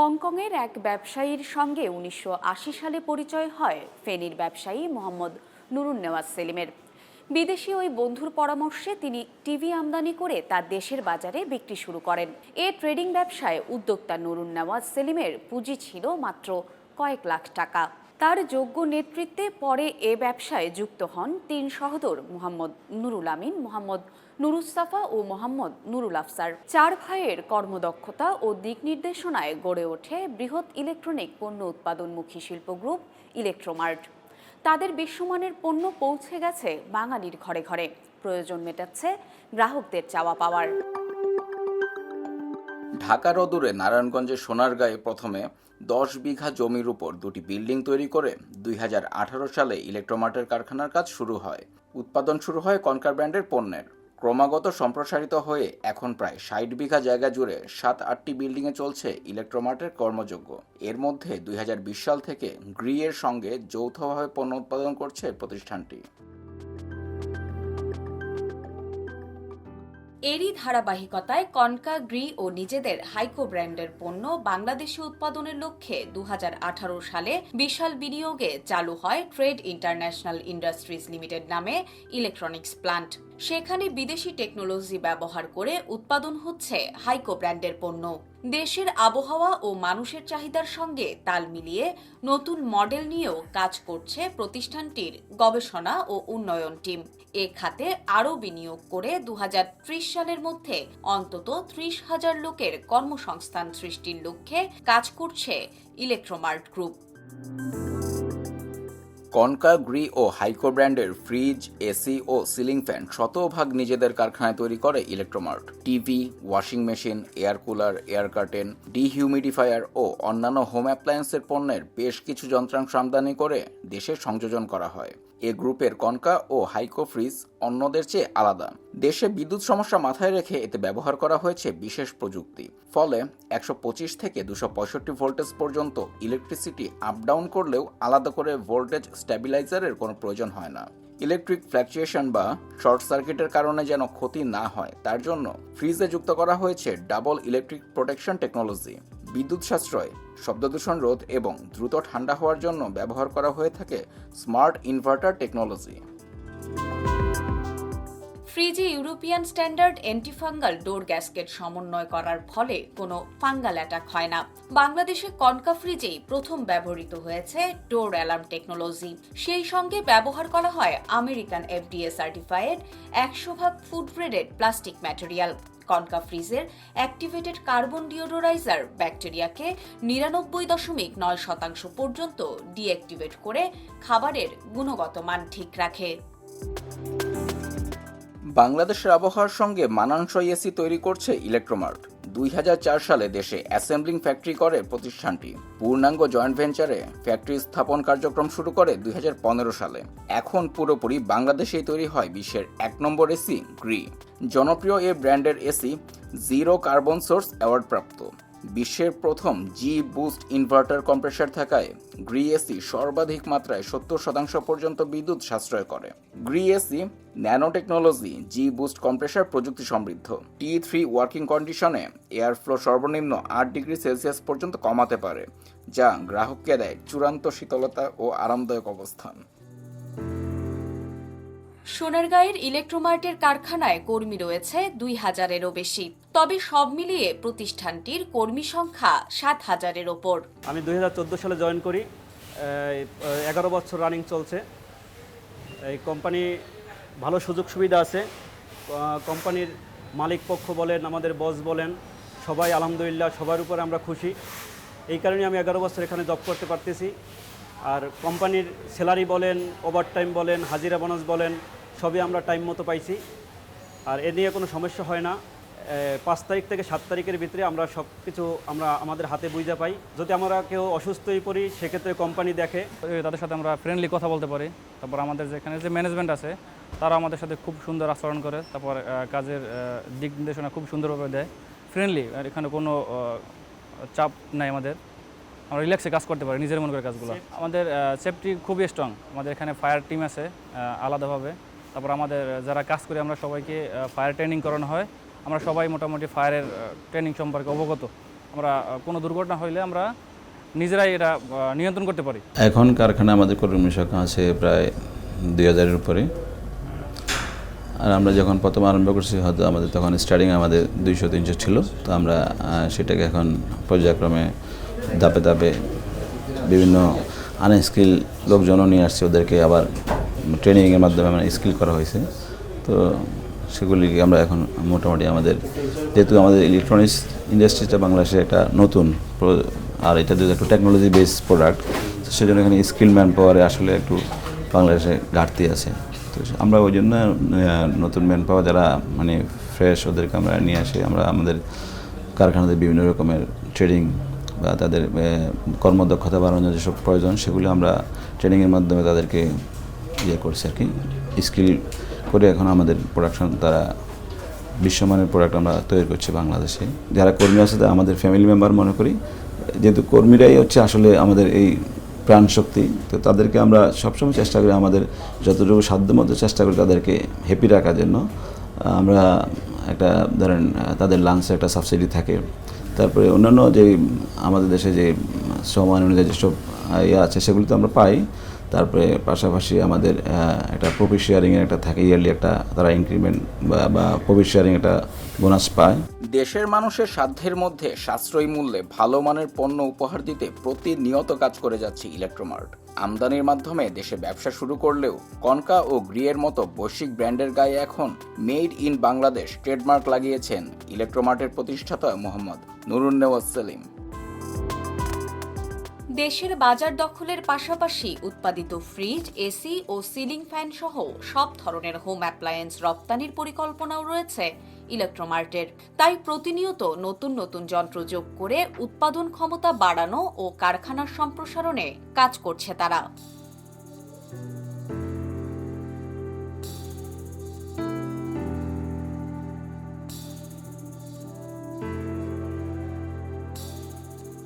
হংকংয়ের এক ব্যবসায়ীর সঙ্গে উনিশশো আশি সালে পরিচয় হয় ফেনীর ব্যবসায়ী মোহাম্মদ নুরুন নেওয়াজ সেলিমের। বিদেশি ওই বন্ধুর পরামর্শে তিনি টিভি আমদানি করে তা দেশের বাজারে বিক্রি শুরু করেন। এ ট্রেডিং ব্যবসায় উদ্যোক্তা নুরুন নেওয়াজ সেলিমের পুঁজি ছিল মাত্র কয়েক লাখ টাকা। তার যোগ্য নেতৃত্বে পরে এ ব্যবসায় যুক্ত হন তিন সহদর, মোহাম্মদ নুরুল আমিন, মোহাম্মদ নুরুস্তাফা ও মোহাম্মদ নুরুল আফসার। চার ভাইয়ের কর্মদক্ষতা ও দিক নির্দেশনায় গড়ে ওঠে বৃহৎ ইলেকট্রনিক পণ্য উৎপাদনমুখী শিল্প গ্রুপ ইলেকট্রোমার্ট। তাদের বিশ্বমানের পণ্য পৌঁছে গেছে বাঙালির ঘরে ঘরে। প্রয়োজন মেটাচ্ছে গ্রাহকদের চাওয়া পাওয়ার। ঢাকার অদূরে নারায়ণগঞ্জের সোনারগাঁয়ে প্রথমে দশ বিঘা জমির উপর দুটি বিল্ডিং তৈরি করে দুই হাজার আঠারো সালে ইলেকট্রোমার্টের কারখানার কাজ শুরু হয়। উৎপাদন শুরু হয় কনকার ব্র্যান্ডের পণ্যের। ক্রমাগত সম্প্রসারিত হয়ে এখন প্রায় ষাট বিঘা জায়গা জুড়ে সাত আটটি বিল্ডিংয়ে চলছে ইলেকট্রোমার্টের কর্মযোগ্য। এর মধ্যে দুই হাজার বিশ সাল থেকে গ্রিয়ের সঙ্গে যৌথভাবে পণ্য উৎপাদন করছে প্রতিষ্ঠানটি। এরই ধারাবাহিকতায় কনকা, গ্রি ও নিজেদের হাইকো ব্র্যান্ডের পণ্য বাংলাদেশে উৎপাদনের লক্ষ্যে দু হাজার আঠারো সালে বিশাল বিনিয়োগে চালু হয় ট্রেড ইন্টারন্যাশনাল ইন্ডাস্ট্রিজ লিমিটেড নামে ইলেকট্রনিক্স প্লান্ট। সেখানে বিদেশি টেকনোলজি ব্যবহার করে উৎপাদন হচ্ছে হাইকো ব্র্যান্ডের পণ্য। দেশের আবহাওয়া ও মানুষের চাহিদার সঙ্গে তাল মিলিয়ে নতুন মডেল নিয়েও কাজ করছে প্রতিষ্ঠানটির গবেষণা ও উন্নয়ন টিম। এ খাতে আরও বিনিয়োগ করে দু হাজার ত্রিশ সালের মধ্যে অন্তত ত্রিশ হাজার লোকের কর্মসংস্থান সৃষ্টির লক্ষ্যে কাজ করছে ইলেকট্রোমার্ট গ্রুপ। কনকা, গ্রি ও হাইকো ব্র্যান্ডের ফ্রিজ, এসি ও সিলিং ফ্যান শতভাগ নিজেদের কারখানায় তৈরি করে Electromart. TV, washing machine, air cooler, air curtain, dehumidifier ও অন্যান্য হোম অ্যাপ্লায়েন্সের পণ্যের বেশ কিছু যন্ত্রাংশ আমদানি করে দেশে সংযোজন করা হয়। এ গ্রুপের কনকা ও হাইকো ফ্রিজ অন্যদের চেয়ে আলাদা। দেশে বিদ্যুৎ সমস্যা মাথায় রেখে এতে ব্যবহার করা হয়েছে বিশেষ প্রযুক্তি। ফলে একশো পঁচিশ থেকে দুশো পঁয়ষট্টি ভোল্টেজ পর্যন্ত ইলেকট্রিসিটি আপ ডাউন করলেও আলাদা করে ভোল্টেজ স্ট্যাবিলাইজারের কোনো প্রয়োজন হয় না। ইলেকট্রিক ফ্ল্যাকচুয়েশন বা শর্ট সার্কিটের কারণে যেন ক্ষতি না হয়, তার জন্য ফ্রিজে যুক্ত করা হয়েছে ডাবল ইলেকট্রিক প্রোটেকশন টেকনোলজি বিদ্যুৎ সাশ্রয়, শব্দদূষণ রোধ এবং দ্রুত ঠান্ডা হওয়ার জন্য ব্যবহার করা হয়ে থাকে স্মার্ট ইনভার্টার টেকনোলজি ফ্রিজে European standard antifungal door gasket সমন্বয় করার ফলে কোনো ফাঙ্গাল অ্যাটাক হয় না। বাংলাদেশে কনকা ফ্রিজেই প্রথম ব্যবহৃত হয়েছে ডোর অ্যালার্ম টেকনোলজি। সেই সঙ্গে ব্যবহার করা হয় আমেরিকান এফডিএ সার্টিফাইড একশো ভাগ food graded plastic material. Konka ফ্রিজের অ্যাক্টিভেটেড কার্বন ডিওডোরাইজার ব্যাকটেরিয়াকে নিরানব্বই দশমিক নয় শতাংশ পর্যন্ত ডিঅ্যাক্টিভেট করে খাবারের গুণগত মান ঠিক রাখে। বাংলাদেশের আবহাওয়ার সঙ্গে মানানসই এসি তৈরি করছে ইলেকট্রোমার্ট। দুই হাজার চার সালে দেশে অ্যাসেম্বলিং ফ্যাক্টরি করে প্রতিষ্ঠানটি। পূর্ণাঙ্গ জয়েন্ট ভেঞ্চারে ফ্যাক্টরি স্থাপন কার্যক্রম শুরু করে দুই হাজার পনেরো সালে। এখন পুরোপুরি বাংলাদেশেই তৈরি হয় বিশ্বের এক নম্বর এসি, গ্রি। জনপ্রিয় এ ব্র্যান্ডের AC, zero carbon source award প্রাপ্ত বিশ্বের প্রথম জি বুস্ট ইনভার্টার কম্প্রেসার থাকায় গ্রি এসি সর্বাধিক মাত্রায় সত্তর শতাংশ পর্যন্ত বিদ্যুৎ সাশ্রয় করে। Gree AC nano technology G boost compressor প্রযুক্তি সমৃদ্ধ। টি থ্রি ওয়ার্কিং কন্ডিশনে এয়ার ফ্লো সর্বনিম্ন আট ডিগ্রি সেলসিয়াস পর্যন্ত কমাতে পারে, যা গ্রাহককে দেয় চূড়ান্ত শীতলতা ও আরামদায়ক অবস্থান। সোনারগাঁয়ের ইলেকট্রোমার্টের কারখানায় কর্মী রয়েছে দুই হাজারেরও বেশি। তবে সব মিলিয়ে প্রতিষ্ঠানটির কর্মী সংখ্যা সাত হাজারের ওপর। আমি দুই হাজার চোদ্দ সালে জয়েন করি। এগারো বছর রানিং চলছে। এই কোম্পানি ভালো সুযোগ সুবিধা আছে। কোম্পানির মালিক পক্ষ বলেন, আমাদের বস বলেন, সবাই আলহামদুলিল্লাহ, সবার উপরে আমরা খুশি। এই কারণে আমি এগারো বছর এখানে জব করতে পারতেছি। আর কোম্পানির স্যালারি বলেন, ওভারটাইম বলেন, হাজিরা বোনাস বলেন সবই আমরা টাইম মতো পাইছি। আর এ নিয়ে কোনো সমস্যা হয় না। পাঁচ তারিখ থেকে সাত তারিখের ভিতরে আমরা সব কিছু আমরা আমাদের হাতে বুঝতে পাই। যদি আমরা কেউ অসুস্থ হয়ে পড়ি সেক্ষেত্রে কোম্পানি দেখে। তাদের সাথে আমরা ফ্রেন্ডলি কথা বলতে পারি। তারপর আমাদের যেখানে যে ম্যানেজমেন্ট আছে তারা আমাদের সাথে খুব সুন্দর আচরণ করে। তারপর কাজের দিক নির্দেশনা খুব সুন্দরভাবে দেয়। ফ্রেন্ডলি আর এখানে কোনো চাপ নাই আমাদের। আমরা রিল্যাক্সে কাজ করতে পারি নিজের মন করে কাজগুলো। আমাদের সেফটি খুবই স্ট্রং আমাদের এখানে ফায়ার টিম আছে আলাদাভাবে। তারপর আমাদের যারা কাজ করি আমরা সবাইকে ফায়ার ট্রেনিং করানো হয়। আমরা সবাই মোটামুটি ফায়ারের ট্রেনিং সম্পর্কে অবগত। আমরা কোনো দুর্ঘটনা হইলে আমরা নিজেরাই এটা নিয়ন্ত্রণ করতে পারি। এখন কারখানা আমাদের কর্মী সংখ্যা আছে প্রায় দুই হাজারের উপরে। আর আমরা যখন প্রথম আরম্ভ করছি, হয়তো আমাদের তখন স্টার্টিং আমাদের দুইশো, তিনশো ছিল। তো আমরা সেটাকে এখন পর্যায়ক্রমে ধাপে ধাপে বিভিন্ন আনস্কিল লোকজনও নিয়ে আসছে। ওদেরকে আবার ট্রেনিংয়ের মাধ্যমে আমরা স্কিল করা হয়েছে। তো সেগুলিকে আমরা এখন মোটামুটি আমাদের, যেহেতু আমাদের ইলেকট্রনিক্স ইন্ডাস্ট্রিটা বাংলাদেশে একটা নতুন আর এটা যেহেতু একটু টেকনোলজি বেস প্রোডাক্ট সেজন্য এখানে স্কিল ম্যান পাওয়ারে আসলে একটু বাংলাদেশে ঘাটতি আছে। তো আমরা ওই জন্য নতুন ম্যান পাওয়ার যারা মানে ফ্রেশ ওদেরকে আমরা নিয়ে আসি। আমরা আমাদের কারখানাতে বিভিন্ন রকমের ট্রেনিং বা তাদের কর্মদক্ষতা বাড়ানোর যেসব প্রয়োজন, সেগুলো আমরা ট্রেনিংয়ের মাধ্যমে তাদেরকে ইয়ে করছে আর কি, স্কিল করে এখন আমাদের প্রোডাকশন তারা বিশ্বমানের প্রোডাক্ট আমরা তৈরি করছি বাংলাদেশে। যারা কর্মী আছে তা আমাদের ফ্যামিলি মেম্বার মনে করি, যেহেতু কর্মীরাই হচ্ছে আসলে আমাদের এই প্রাণ শক্তি, তো তাদেরকে আমরা সবসময় চেষ্টা করি আমাদের যতটুকু সাধ্যমতো চেষ্টা করি তাদেরকে হ্যাপি রাখার জন্য। আমরা একটা ধরেন, তাদের লাঞ্চে একটা সাবসিডি থাকে। তারপরে অন্যান্য যে আমাদের দেশে যে শ্রম আইন অনুযায়ী যেসব ইয়ে আছে সেগুলি তো আমরা পাই। তারপরে পাশাপাশি আমাদের একটা প্রফিট শেয়ারিংয়ের একটা থাকে ইয়ারলি একটা তারা ইনক্রিমেন্ট বা বা প্রফিট শেয়ারিং একটা বোনাস পায়। দেশের মানুষের সাধ্যের মধ্যে সাশ্রয়ী মূল্যে ভালো মানের পণ্য উপহার দিতে প্রতিনিয়ত কাজ করে যাচ্ছে ইলেকট্রোমার্ট আমদানির মাধ্যমে দেশে ব্যবসা শুরু করলেও কনকা ও গ্রিয়ের মতো বৈশ্বিক ব্র্যান্ডের গায়ে এখন মেড ইন বাংলাদেশ ট্রেডমার্ক লাগিয়েছেন ইলেকট্রোমার্টের প্রতিষ্ঠাতা মোহাম্মদ নুরুন্নেওয়াজ সেলিম। দেশের বাজার দখলের পাশাপাশি উৎপাদিত ফ্রিজ, এসি ও সিলিং ফ্যান সহ সব ধরনের হোম অ্যাপ্লায়েন্স রপ্তানির পরিকল্পনাও রয়েছে ইলেকট্রোমার্টের। তাই প্রতিনিয়ত নতুন নতুন যন্ত্র যোগ করে উৎপাদন ক্ষমতা বাড়ানো ও কারখানার সম্প্রসারণে কাজ করছে তারা।